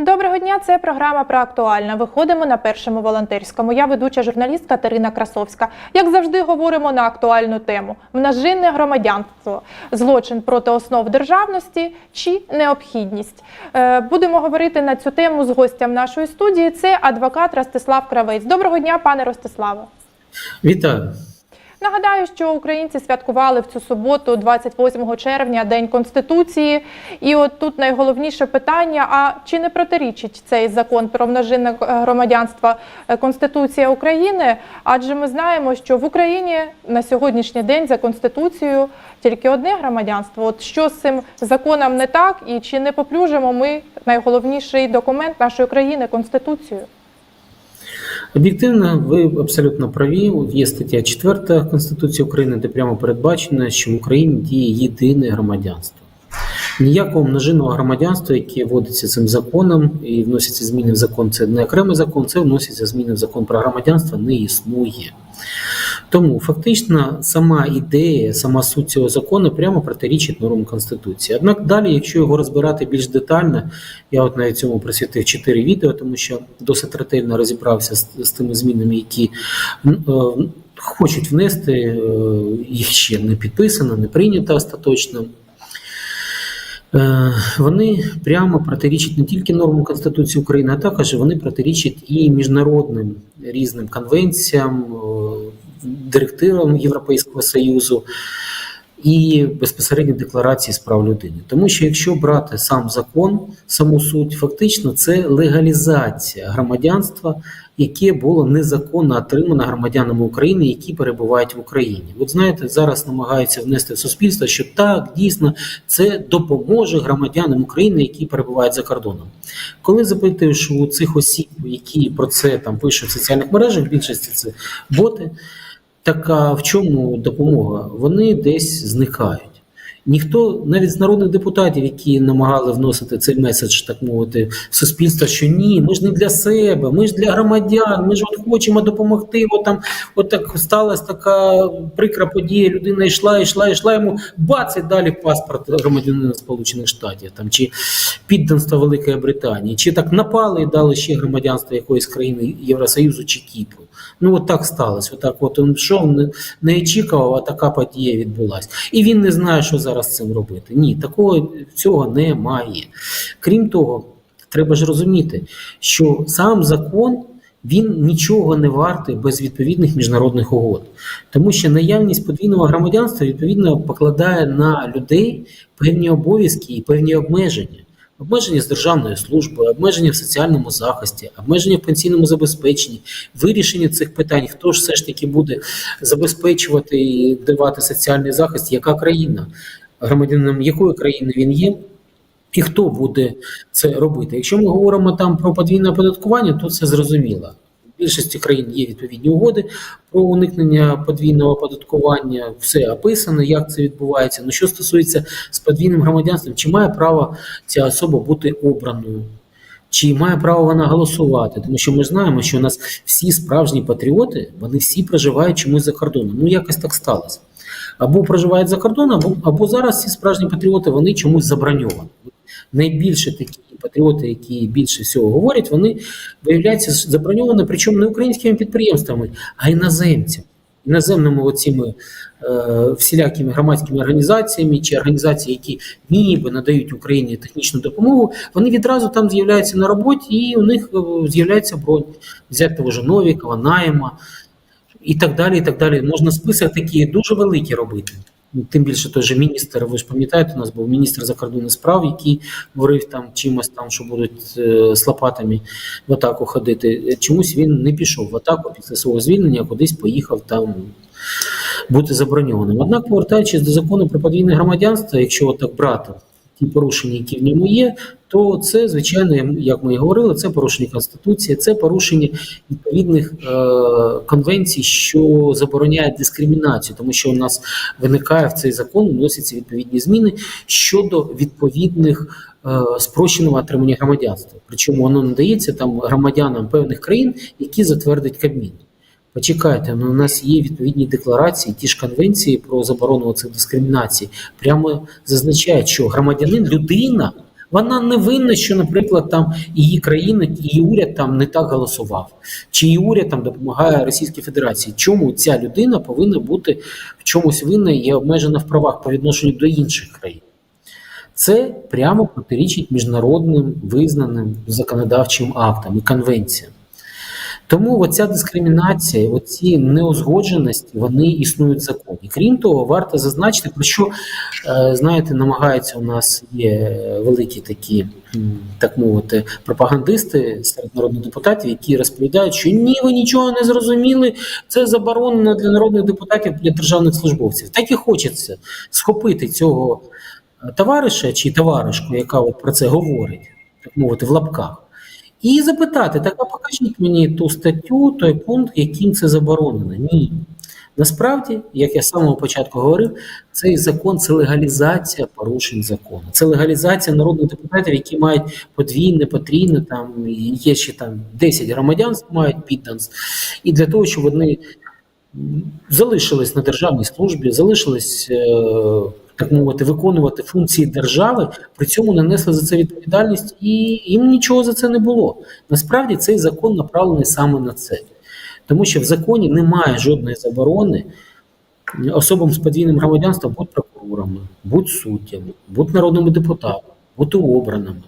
Доброго дня, це програма про актуальне. Виходимо на першому волонтерському. Я ведуча журналіст Катерина Красовська. Як завжди, говоримо на актуальну тему: множинне громадянство, злочин проти основ державності чи необхідність. Е, Будемо говорити на цю тему з гостям нашої студії. Це адвокат Ростислав Кравець. Доброго дня, пане Ростиславе. Вітаю. Нагадаю, що українці святкували в цю суботу, 28 червня, День Конституції. І от тут найголовніше питання: а чи не протирічить цей закон про множинне громадянство е, Конституція України? Адже ми знаємо, що в Україні на сьогоднішній день за конституцією тільки одне громадянство. От що з цим законом не так, і чи не поплюжимо ми найголовніший документ нашої країни Конституцію? Об'єктивно, ви абсолютно праві. Є стаття 4 Конституції України, де прямо передбачено, що в Україні діє єдине громадянство. Ніякого множинного громадянства, яке вводиться цим законом і вносяться зміни в закон, це не окремий закон, це вносяться зміни в закон про громадянство, не існує. Тому фактично сама ідея, сама суть цього закону прямо протирічить нормам Конституції. Однак далі, якщо його розбирати більш детально, я от навіть цьому присвятив 4 відео, тому що досить ретельно розібрався з, з тими змінами, які е, хочуть внести, е, їх ще не підписано, не прийнято остаточно. Е, Вони прямо протирічать не тільки нормам Конституції України, а також вони протирічать і міжнародним різним конвенціям, директивам Європейського Союзу і безпосередньо декларації з прав людини. Тому що якщо брати сам закон, саму суть, фактично це легалізація громадянства, яке було незаконно отримано громадянами України, які перебувають в Україні. От знаєте, зараз намагаються внести в суспільство, що так дійсно це допоможе громадянам України, які перебувають за кордоном. Коли запитуєш у цих осіб, які про це там пишуть в соціальних мережах, в більшості це боти. Так а в чому допомога? Вони десь зникають. Ніхто, навіть з народних депутатів, які намагали вносити цей меседж, так мовити, в суспільство, що ні, ми ж не для себе, ми ж для громадян, ми ж от хочемо допомогти. От там, от так сталася така прикра подія. Людина йшла, йшла, йшла йому бац, і далі паспорт громадянина Сполучених Штатів там чи підданства Великої Британії, чи так напали і дали ще громадянство якоїсь країни Євросоюзу чи Кіпру. Ну от так сталося. Отак, от він йшов, не, не очікував, а така подія відбулася. І він не знає, що зараз з цим робити. Ні, такого цього немає. Крім того, треба ж розуміти, що сам закон. Він нічого не вартий без відповідних міжнародних угод, тому що наявність подвійного громадянства відповідно покладає на людей певні обов'язки і певні обмеження. Обмеження з державної служби, обмеження в соціальному захисті, обмеження в пенсійному забезпеченні, вирішення цих питань, хто ж все ж таки буде забезпечувати і давати соціальний захист, яка країна, громадянином якої країни він є, і хто буде це робити. Якщо ми говоримо там про подвійне оподаткування, то це зрозуміло. Більшості країн є відповідні угоди про уникнення подвійного оподаткування, все описано, як це відбувається. Ну що стосується з подвійним громадянством, чи має право ця особа бути обраною? Чи має право вона голосувати? Тому що ми знаємо, що у нас всі справжні патріоти, вони всі проживають чомусь за кордоном. Ну якось так сталося. Або проживають за кордоном, або, або зараз всі справжні патріоти вони чомусь заброньовані. Найбільше такі патріоти, які більше всього говорять, вони виявляються заброньовані, причому не українськими підприємствами, а іноземцями. Іноземними оціми е, всілякими громадськими організаціями чи організації, які ніби надають Україні технічну допомогу, вони відразу там з'являються на роботі, і у них е, з'являється бронь. Взяти того ж Новікова, Найма і так далі. і так далі. Можна список такі дуже великі робити. Тим більше той же міністр, ви ж пам'ятаєте, у нас був міністр закордонних справ, який говорив там чимось там, що будуть е, з лопатами в атаку ходити. Чомусь він не пішов в атаку після свого звільнення, кудись поїхав там бути заброньованим. Однак, повертаючись до закону про подвійне громадянство, якщо так брати ті порушення, які в ньому є, то це, звичайно, як ми і говорили, це порушення Конституції, це порушення відповідних е, конвенцій, що забороняють дискримінацію, тому що у нас виникає в цей закон, вносяться відповідні зміни щодо відповідних е, спрощеного отримання громадянства. Причому воно надається там громадянам певних країн, які затвердить Кабмін. Почекайте, ну у нас є відповідні декларації, ті ж конвенції про заборону цих дискримінацій, прямо зазначають, що громадянин, людина Вона не винна, що, наприклад, там її країна, її уряд там не так голосував, чи її уряд там допомагає Російській Федерації. Чому ця людина повинна бути в чомусь винна і обмежена в правах по відношенню до інших країн? Це прямо протирічить міжнародним визнаним законодавчим актам і конвенціям. Тому оця дискримінація, оці неузгодженості, вони існують в законі. Крім того, варто зазначити, про що е, знаєте, намагаються у нас є великі такі, так мовити, пропагандисти серед народних депутатів, які розповідають, що ні, ви нічого не зрозуміли, це заборонено для народних депутатів, для державних службовців. Так і хочеться схопити цього е, товариша чи товаришку, яка от про це говорить, так мовити, в лапках. І запитати, так а покажіть мені ту статтю, той пункт, яким це заборонено. Ні. Насправді, як я з самого початку говорив, цей закон це легалізація порушень закону. Це легалізація народних депутатів, які мають подвійне, потрійне, там є ще там 10 громадянств мають підданство. І для того, щоб вони залишились на державній службі, залишились, е, так мовити, виконувати функції держави, при цьому не несли за це відповідальність, і їм нічого за це не було. Насправді цей закон направлений саме на це. Тому що в законі немає жодної заборони особам з подвійним громадянством бути прокурорами, бути суддями, бути народними депутатами, бути обраними.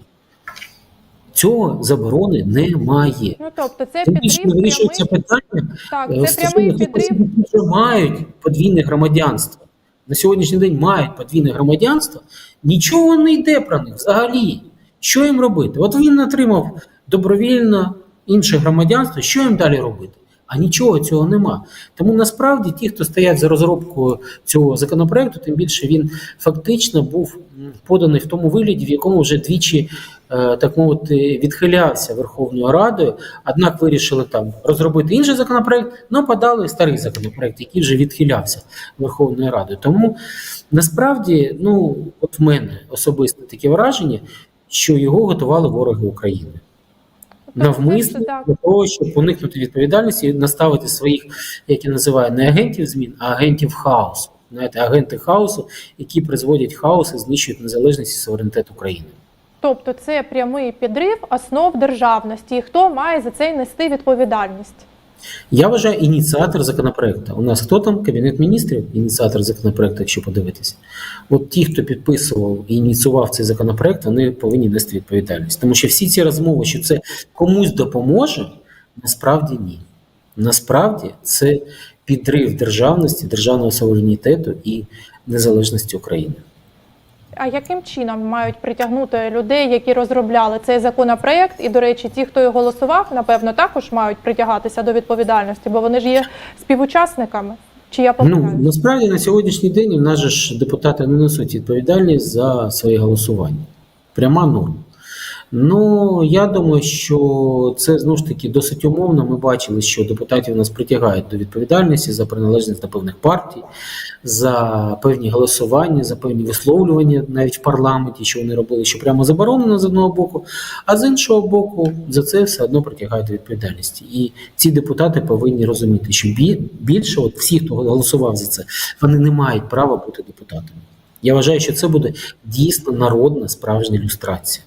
Цього заборони немає. Ну тобто, це не підрив вирішується прямий. питання Так, е, це прямий підрив. які мають подвійне громадянство. На сьогоднішній день мають подвійне громадянство, нічого не йде про них взагалі. Що їм робити? От він отримав добровільно інше громадянство, що їм далі робити? А нічого цього нема. Тому насправді ті, хто стоять за розробкою цього законопроекту, тим більше він фактично був поданий в тому вигляді, в якому вже двічі, е, так мовити, відхилявся Верховною Радою. Однак вирішили там розробити інший законопроект, але подали старий законопроект, який вже відхилявся Верховною Радою. Тому насправді, ну от в мене особисто таке враження, що його готували вороги України навмисно для того, щоб уникнути відповідальності і наставити своїх, як я називаю, не агентів змін, а агентів хаосу. Знаєте, агенти хаосу, які призводять хаос і знищують незалежність і суверенітет України. Тобто це прямий підрив основ державності. І хто має за це нести відповідальність? Я вважаю ініціатор законопроекту. У нас хто там? Кабінет міністрів, ініціатор законопроекту, якщо подивитися. От ті, хто підписував і ініціював цей законопроект, вони повинні нести відповідальність. Тому що всі ці розмови, що це комусь допоможе, насправді ні. Насправді це підрив державності, державного суверенітету і незалежності України. А яким чином мають притягнути людей, які розробляли цей законопроект? І, до речі, ті, хто його голосував, напевно, також мають притягатися до відповідальності, бо вони ж є співучасниками. Чи я Ну насправді на сьогоднішній день у нас же ж депутати не несуть відповідальність за своє голосування. Пряма норма. Ну я думаю, що це знову ж таки досить умовно. Ми бачили, що депутатів нас притягають до відповідальності за приналежність до певних партій, за певні голосування, за певні висловлювання навіть в парламенті, що вони робили, що прямо заборонено з одного боку, а з іншого боку, за це все одно притягають до відповідальності. І ці депутати повинні розуміти, що більше, от всі, хто голосував за це, вони не мають права бути депутатами. Я вважаю, що це буде дійсно народна справжня люстрація.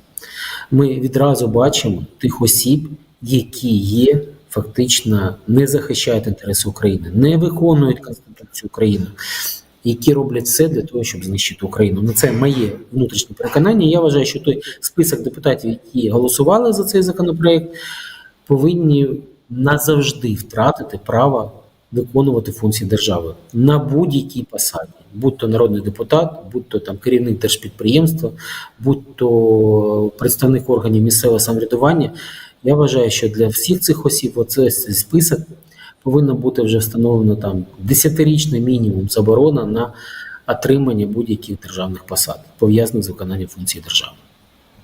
Ми відразу бачимо тих осіб, які є фактично не захищають інтереси України, не виконують Конституцію України, які роблять все для того, щоб знищити Україну. Ну, це моє внутрішнє переконання. Я вважаю, що той список депутатів, які голосували за цей законопроект, повинні назавжди втратити право виконувати функції держави на будь-якій посаді, будь то народний депутат, будь то там керівник держпідприємства, будь то представник органів місцевого самоврядування. Я вважаю, що для всіх цих осіб оцей список повинно бути вже встановлено там десятирічний мінімум заборона на отримання будь-яких державних посад, пов'язаних з виконанням функцій держави.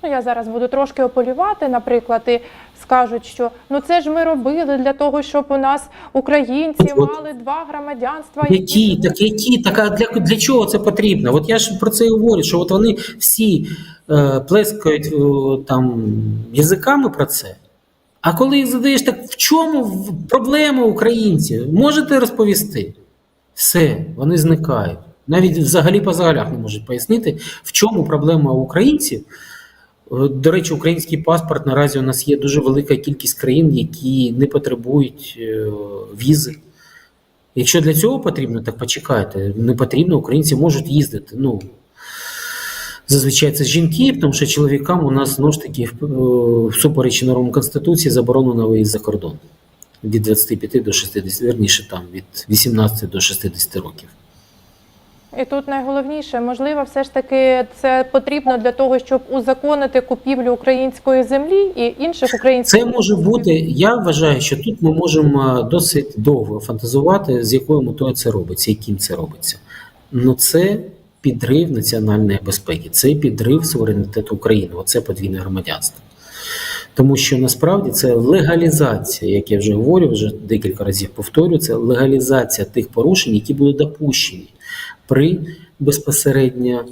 Ну, я зараз буду трошки ополювати, наприклад, і скажуть, що ну це ж ми робили для того, щоб у нас українці От- мали два громадянства. Які, так які, так а для, для чого це потрібно? От я ж про це і говорю, що от вони всі е, плескають е, там язиками про це. А коли їх задаєш, так в чому проблема українців? Можете розповісти? Все, вони зникають. Навіть взагалі по загалях не можуть пояснити, в чому проблема українців До речі, український паспорт наразі у нас є дуже велика кількість країн, які не потребують е, візи. Якщо для цього потрібно, так почекайте. Не потрібно, українці можуть їздити. Ну, зазвичай це жінки, тому що чоловікам у нас знову ж таки е, всупереч нормам Конституції заборонено виїзд за кордон від 25 до 60, верніше там від 18 до 60 років. І тут найголовніше, можливо, все ж таки це потрібно для того, щоб узаконити купівлю української землі і інших українських Це може бути. Я вважаю, що тут ми можемо е, досить довго фантазувати, з якою метою це робиться, яким це робиться. Ну це підрив національної безпеки, це підрив суверенітету України. Оце подвійне громадянство. Тому що насправді це легалізація, як я вже говорю, вже декілька разів повторю, це легалізація тих порушень, які були допущені при безпосередньо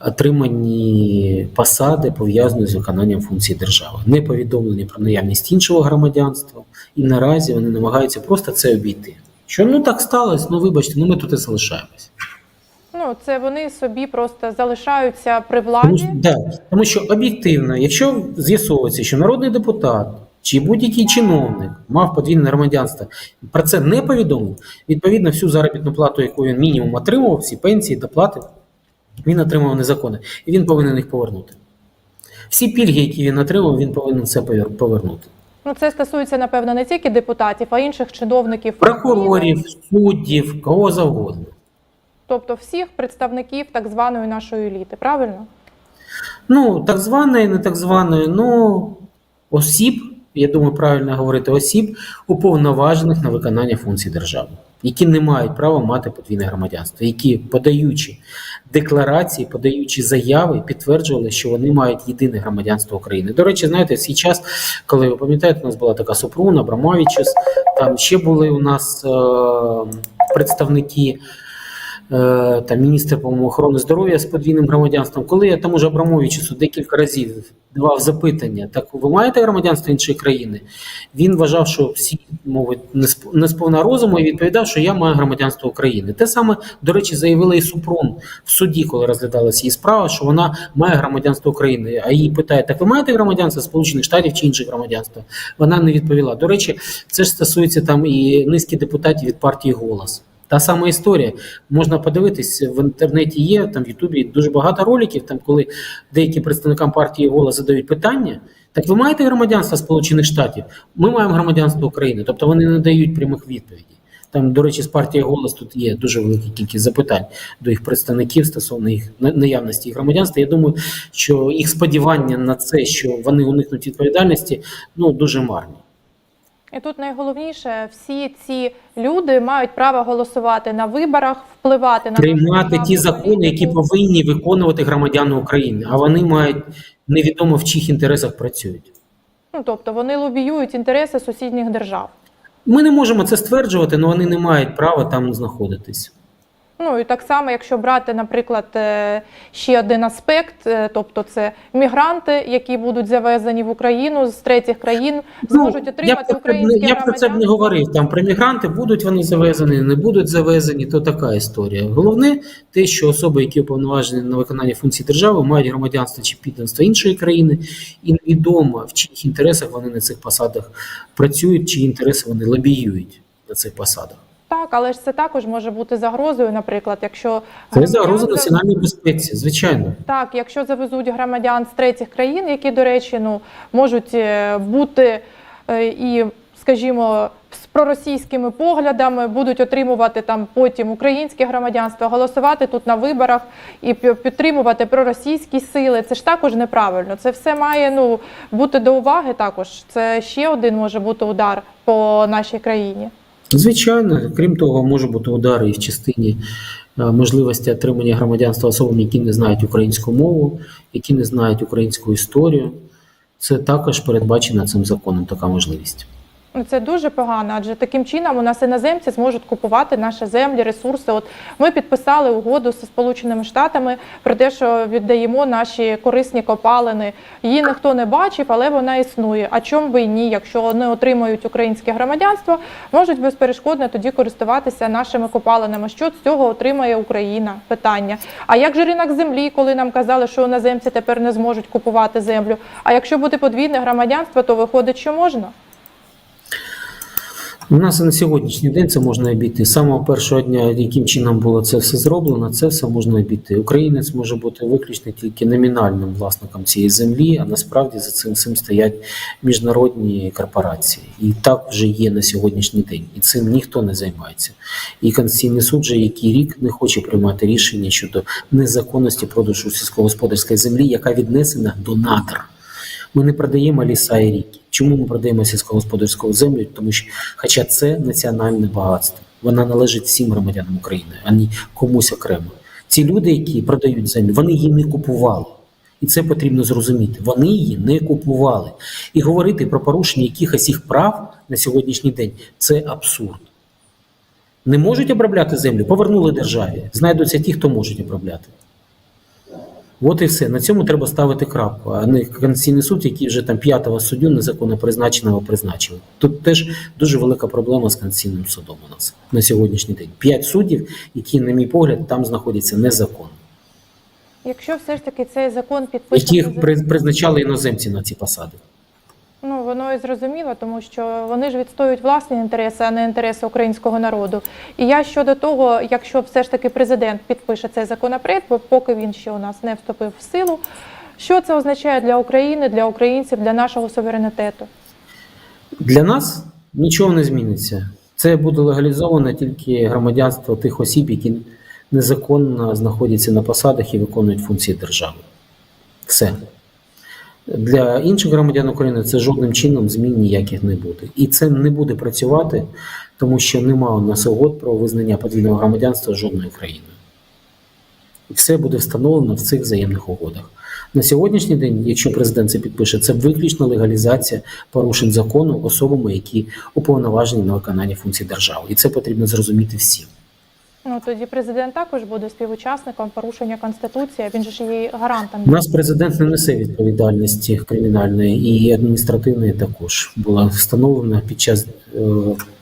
отримані посади пов'язані з виконанням функцій держави, не повідомлені про наявність іншого громадянства, і наразі вони намагаються просто це обійти. Що ну так сталося, ну вибачте, ну ми тут і залишаємось. Ну це вони собі просто залишаються при Тому, владі. що- да, тому що об'єктивно, якщо з'ясовується, що народний депутат чи будь-який чиновник мав подвійне громадянство, про це не повідомив, відповідно, всю заробітну плату, яку він мінімум отримував, всі пенсії, доплати, він отримав незаконно, і він повинен їх повернути. Всі пільги, які він отримав, він повинен це повернути. Ну це стосується напевно не тільки депутатів, а інших чиновників Прокурорів, суддів, кого завгодно. тобто всіх представників так званої нашої еліти, правильно? Ну, так званої, не так званої, ну, осіб, я думаю, правильно говорити, осіб, уповноважених на виконання функцій держави, які не мають права мати подвійне громадянство, які, подаючи декларації, подаючи заяви, підтверджували, що вони мають єдине громадянство України. До речі, знаєте, в свій час, коли ви пам'ятаєте, у нас була така Супрун, Абрамовичус, там ще були у нас е- представники е, там міністр по-моєму, охорони здоров'я з подвійним громадянством. Коли я тому ж Абрамовичусу декілька разів давав запитання, так ви маєте громадянство іншої країни? Він вважав, що всі мовить не сп- не сповна розуму і відповідав, що я маю громадянство України. Те саме, до речі, заявила і Супрун в суді, коли розглядалася її справа, що вона має громадянство України. А її питають, так ви маєте громадянство Сполучених Штатів чи інше громадянство? Вона не відповіла. До речі, це ж стосується там і низки депутатів від партії Голос. Та сама історія. Можна подивитись в інтернеті. Є там в Ютубі дуже багато роликів, там коли деякі представникам партії голос задають питання. Так ви маєте громадянство Сполучених Штатів? Ми маємо громадянство України. Тобто вони не дають прямих відповідей. Там, до речі, з партії голос тут є дуже велика кількість запитань до їх представників стосовно їх наявності їх громадянства. Я думаю, що їх сподівання на це, що вони уникнуть відповідальності, ну дуже марні. І тут найголовніше, всі ці люди мають право голосувати на виборах, впливати на приймати ті закони, які повинні виконувати громадяни України, а вони мають невідомо в чиїх інтересах працюють. Ну тобто вони лобіюють інтереси сусідніх держав. Ми не можемо це стверджувати, але вони не мають права там знаходитись. Ну і так само, якщо брати, наприклад, е, ще один аспект, е, тобто це мігранти, які будуть завезені в Україну з третіх країн, зможуть Ну, отримати я, українське я б про це б не говорив. Там про мігранти будуть вони завезені, не будуть завезені, то така історія. Головне те, що особи, які уповноважені на виконання функцій держави, мають громадянство чи підданство іншої країни, і невідомо в чиїх інтересах вони на цих посадах працюють, чиї інтереси вони лобіюють на цих посадах. Так, але ж це також може бути загрозою, наприклад, якщо Це загроза національній безпеці, звичайно. Так, якщо завезуть громадян з третіх країн, які, до речі, ну можуть е, бути е, і, скажімо, з проросійськими поглядами, будуть отримувати там потім українське громадянство, голосувати тут на виборах і підтримувати проросійські сили. Це ж також неправильно. Це все має ну бути до уваги. Також це ще один може бути удар по нашій країні. Звичайно, крім того, може бути удари і в частині е, можливості отримання громадянства особам, які не знають українську мову, які не знають українську історію. Це також передбачена цим законом така можливість. Це дуже погано, адже таким чином у нас іноземці зможуть купувати наші землі, ресурси. От ми підписали угоду зі Сполученими Штатами про те, що віддаємо наші корисні копалини. Її ніхто не бачив, але вона існує. А чому би і ні? Якщо вони отримають українське громадянство, можуть безперешкодно тоді користуватися нашими копалинами. Що з цього отримає Україна? Питання. А як же ринок землі, коли нам казали, що іноземці тепер не зможуть купувати землю? А якщо буде подвійне громадянство, то виходить, що можна? У нас на сьогоднішній день це можна обійти. З самого першого дня, яким чином було це все зроблено, це все можна обійти. Українець може бути виключно тільки номінальним власником цієї землі, а насправді за цим всім стоять міжнародні корпорації. І так вже є на сьогоднішній день. І цим ніхто не займається. І Конституційний суд вже який рік не хоче приймати рішення щодо незаконності продажу сільськогосподарської землі, яка віднесена до надр. Ми не продаємо ліса і ріки. Чому ми продаємо сільськогосподарську землю? Тому що, хоча це національне багатство, вона належить всім громадянам України, а не комусь окремо. Ці люди, які продають землю, вони її не купували. І це потрібно зрозуміти. Вони її не купували. І говорити про порушення якихось їх прав на сьогоднішній день це абсурд. Не можуть обробляти землю, повернули державі. Знайдуться ті, хто можуть обробляти. От і все. На цьому треба ставити крапку, а не Конституційний суд, який вже там п'ятого суддю незаконно призначеного призначив. Тут теж дуже велика проблема з Конституційним судом у нас на сьогоднішній день. П'ять суддів, які, на мій погляд, там знаходяться незаконно, Якщо все ж таки цей закон підписаний, яких призначали іноземці на ці посади. Ну воно і зрозуміло, тому що вони ж відстоюють власні інтереси, а не інтереси українського народу. І я щодо того, якщо все ж таки президент підпише цей законопроект, бо поки він ще у нас не вступив в силу, що це означає для України, для українців, для нашого суверенітету? Для нас нічого не зміниться. Це буде легалізовано тільки громадянство тих осіб, які незаконно знаходяться на посадах і виконують функції держави. Все. Для інших громадян України це жодним чином змін ніяких не буде. І це не буде працювати, тому що немає у нас угод про визнання подвійного громадянства країною. І все буде встановлено в цих взаємних угодах. На сьогоднішній день, якщо президент це підпише, це виключно легалізація порушень закону особами, які уповноважені на виконання функцій держави. І це потрібно зрозуміти всім. Ну тоді президент також буде співучасником порушення конституції. Він же ж її гарантом. У нас президент не несе відповідальності кримінальної і адміністративної також була встановлена під час е,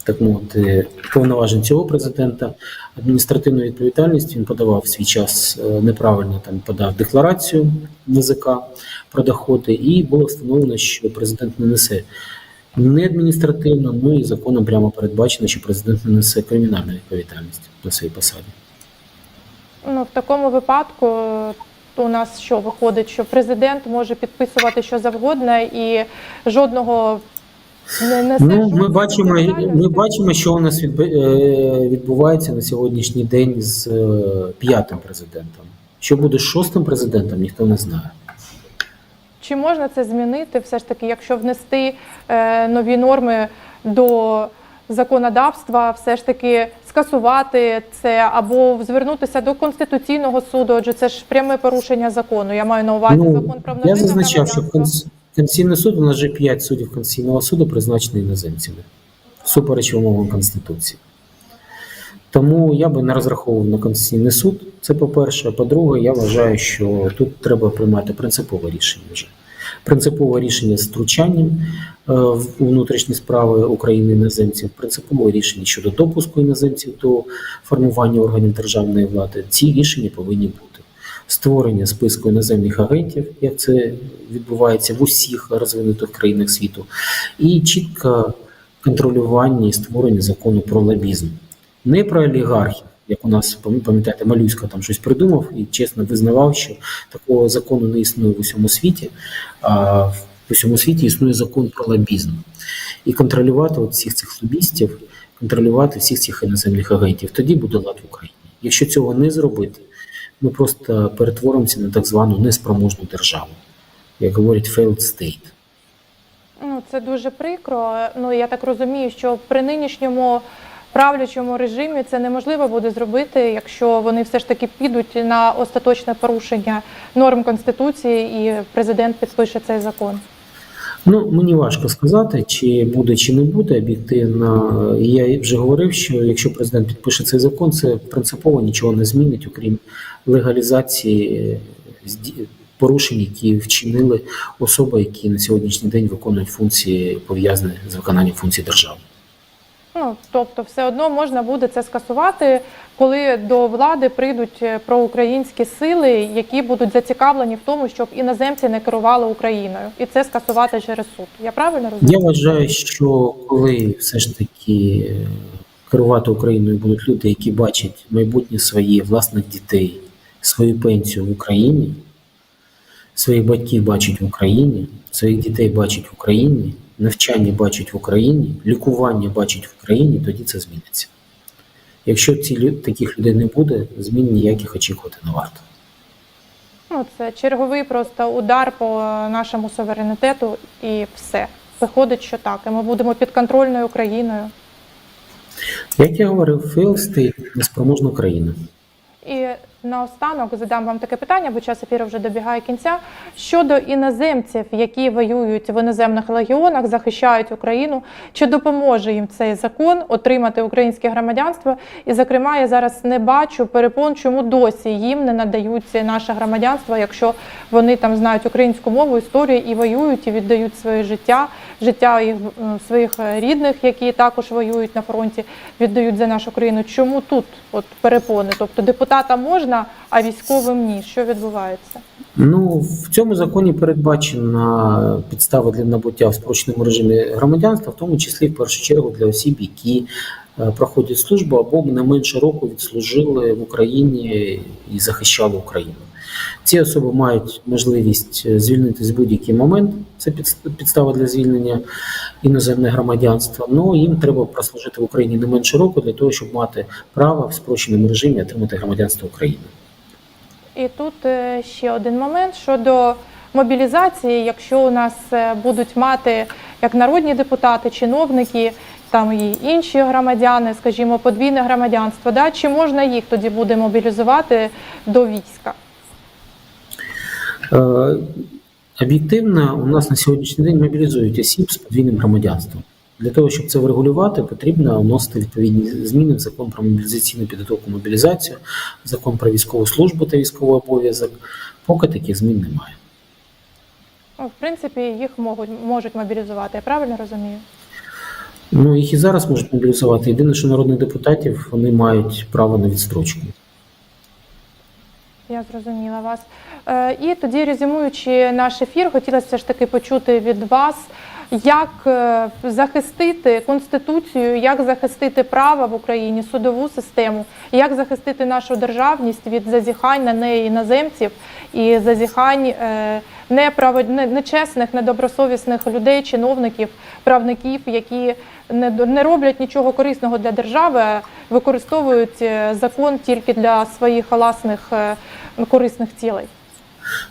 так мовити повноважень цього президента. Адміністративну відповідальність він подавав свій час е, неправильно там подав декларацію НЗК про доходи, і було встановлено, що президент не несе не адміністративно, ну і законом прямо передбачено, що президент не несе кримінальну відповідальність на своїй посаді. Ну в такому випадку е, у нас що виходить, що президент може підписувати що завгодно і жодного не несе. Ну, ми бачимо, ми бачимо, що у нас е, відбувається на сьогоднішній день з е, п'ятим президентом. Що буде з шостим президентом, ніхто не знає. Чи можна це змінити, все ж таки, якщо внести е, нові норми до законодавства, все ж таки скасувати це або звернутися до конституційного суду? Адже це ж пряме порушення закону. Я маю на увазі закон про Ну, я зазначав, що Конституційний суд, у нас вже п'ять суддів Конституційного суду призначені іноземцями. Всупереч вимогам Конституції. Тому я би не розраховував на Конституційний суд. Це по-перше. По-друге, я вважаю, що тут треба приймати принципове рішення вже. Принципове рішення з втручанням е, у внутрішні справи України іноземців, принципове рішення щодо допуску іноземців до формування органів державної влади. Ці рішення повинні бути. Створення списку іноземних агентів, як це відбувається в усіх розвинутих країнах світу, і чітке контролювання і створення закону про лобізм. Не про олігархів, як у нас пам'ятаєте, Малюська там щось придумав і чесно визнавав, що такого закону не існує в усьому світі. А в усьому світі існує закон про лобізм. І контролювати от всіх цих лобістів, контролювати всіх цих іноземних агентів. Тоді буде лад в Україні. Якщо цього не зробити, ми просто перетворимося на так звану неспроможну державу, як говорять failed state. Ну, це дуже прикро. Ну я так розумію, що при нинішньому правлячому режимі це неможливо буде зробити, якщо вони все ж таки підуть на остаточне порушення норм конституції, і президент підпише цей закон. Ну, мені важко сказати, чи буде, чи не буде об'єктивно. Я вже говорив, що якщо президент підпише цей закон, це принципово нічого не змінить, окрім легалізації зді- порушень, які вчинили особи, які на сьогоднішній день виконують функції пов'язані з виконанням функцій держави. Ну тобто, все одно можна буде це скасувати, коли до влади прийдуть е, проукраїнські сили, які будуть зацікавлені в тому, щоб іноземці не керували Україною, і це скасувати через суд. Я правильно розумію? Я вважаю, що коли все ж таки е, керувати Україною будуть люди, які бачать майбутнє своє власних дітей, свою пенсію в Україні, своїх батьків бачать в Україні, своїх дітей бачать в Україні, навчання бачать в Україні, лікування бачать в Україні, тоді це зміниться. Якщо ці таких людей не буде, змін ніяких очікувати не варто. Ну це черговий просто удар по нашому суверенітету, і все виходить, що так. І ми будемо підконтрольною Україною. Як я говорив, fail state – неспроможна країна. Наостанок задам вам таке питання, бо час ефіру вже добігає кінця. Щодо іноземців, які воюють в іноземних легіонах, захищають Україну, чи допоможе їм цей закон отримати українське громадянство? І, зокрема, я зараз не бачу перепон, чому досі їм не надають наше громадянство, якщо вони там знають українську мову, історію і воюють, і віддають своє життя, життя їх своїх рідних, які також воюють на фронті, віддають за нашу країну. Чому тут от перепони? Тобто депутата можна, а військовим ні. Що відбувається? Ну, в цьому законі передбачена підстава для набуття в спрощеному режимі громадянства, в тому числі в першу чергу для осіб, які е, проходять службу або не менше року відслужили в Україні і захищали Україну. Ці особи мають можливість е, звільнитись в будь-який момент. Це підстава для звільнення іноземне громадянства. Ну їм треба прослужити в Україні не менше року для того, щоб мати право в спрощеному режимі отримати громадянство України. І тут е, ще один момент щодо мобілізації. Якщо у нас е, будуть мати як народні депутати, чиновники, там і інші громадяни, скажімо, подвійне громадянство, да, чи можна їх тоді буде мобілізувати до війська? Е, Об'єктивно, у нас на сьогоднішній день мобілізують осіб з подвійним громадянством. Для того, щоб це врегулювати, потрібно вносити відповідні зміни в закон про мобілізаційну підготовку мобілізацію, закон про військову службу та військовий обов'язок. Поки таких змін немає. Ну, в принципі, їх можуть, можуть мобілізувати, я правильно розумію? Ну, їх і зараз можуть мобілізувати. Єдине, що народних депутатів вони мають право на відстрочку. Я зрозуміла вас. Е, І тоді, резюмуючи наш ефір, хотілося ж таки почути від вас, як е, захистити конституцію, як захистити право в Україні, судову систему, як захистити нашу державність від зазіхань на неї іноземців і зазіхань е, нечесних, недобросовісних людей, чиновників, правників, які не, роблять нічого корисного для держави, використовують закон тільки для своїх власних корисних цілей.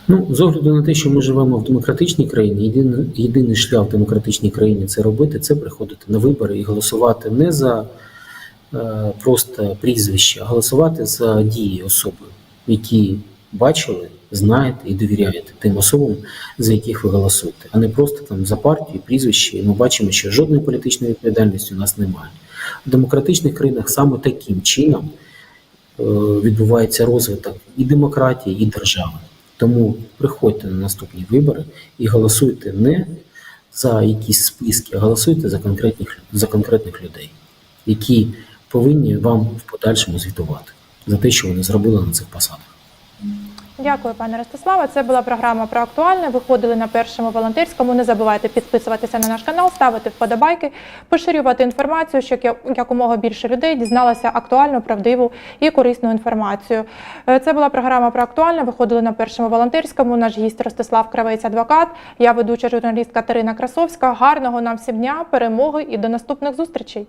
Ну, з огляду на те, що ми живемо в демократичній країні, єдиний, єдиний шлях в демократичній країні це робити, це приходити на вибори і голосувати не за е, просто прізвище, а голосувати за дії особи, які бачили, знаєте і довіряєте тим особам, за яких ви голосуєте, а не просто там за партію, прізвище. І ми бачимо, що жодної політичної відповідальності у нас немає. В демократичних країнах саме таким чином е, відбувається розвиток і демократії, і держави. Тому приходьте на наступні вибори і голосуйте не за якісь списки, а голосуйте за конкретних, за конкретних людей, які повинні вам в подальшому звітувати за те, що вони зробили на цих посадах. Дякую, пане Ростиславе. Це була програма про актуальне. Виходили на першому волонтерському. Не забувайте підписуватися на наш канал, ставити вподобайки, поширювати інформацію, щоб якомога більше людей дізналося актуальну, правдиву і корисну інформацію. Е, Це була програма про актуальне. Виходили на першому волонтерському. Наш гість Ростислав Кравець, адвокат. Я ведуча журналістка Катерина Красовська. Гарного нам всім дня, перемоги і до наступних зустрічей.